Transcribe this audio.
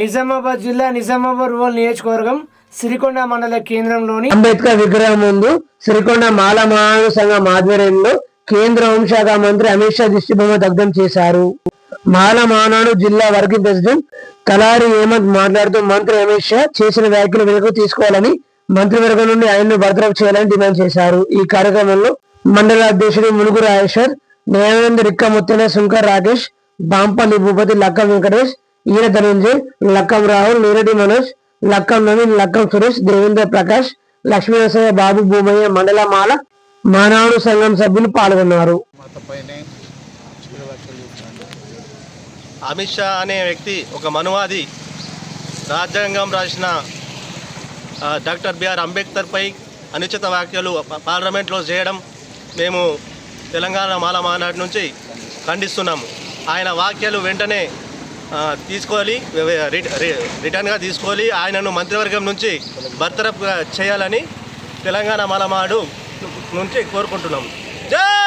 నిజామాబాద్ జిల్లా నిజామాబాద్ రూరల్ నియోజకవర్గం సిరికొండ మండల కేంద్రంలోని అంబేద్కర్ విగ్రహం ముందు సిరికొండ మాల మహాను సంఘం ఆధ్వర్యంలో కేంద్ర హోంశాఖ మంత్రి అమిత్ షా దిష్టిబొమ్మ దగ్ధం చేశారు. మాలమానాడు జిల్లా వర్కింగ్ ప్రెసిడెంట్ తలారి హేమంత్ మాట్లాడుతూ మంత్రి అమిత్ షా చేసిన వ్యాఖ్యలు వెనుక తీసుకోవాలని మంత్రివర్గం నుండి ఆయన్ను బర్తరఫ్ చేయాలని డిమాండ్ చేశారు. ఈ కార్యక్రమంలో మండల అధ్యక్షుడు మునుగు రాజేశ్వర్ దయానంద్ రిక్క ముత్తెన శంకర్ రాకేష్ బాంపల్లి భూపతి లక్క వెంకటేష్ ఈయన ధనంజయ్ లక్కం రాహుల్ నీరెడ్డి మనోజ్ లక్కం నవీన్ లక్కం సురేష్ దేవేంద్ర ప్రకాష్ లక్ష్మీనరసయ్య బాబు భూమయ్య మండలమాల మానవుడు సంఘం సభ్యులు పాల్గొన్నారు. అమిత్ షా అనే వ్యక్తి ఒక మనువాది రాజ్యాంగం రాసిన డాక్టర్ బిఆర్ అంబేద్కర్పై అనుచిత వ్యాఖ్యలు పార్లమెంట్లో చేయడం మేము తెలంగాణ మాల మహానాడు నుంచి ఖండిస్తున్నాము. ఆయన వ్యాఖ్యలు వెంటనే తీసుకోవాలి. రిటర్న్గా తీసుకోవాలి. ఆయనను మంత్రివర్గం నుంచి బర్తరఫ్ చేయాలని తెలంగాణ మలమాడు నుంచి కోరుకుంటున్నాము జై!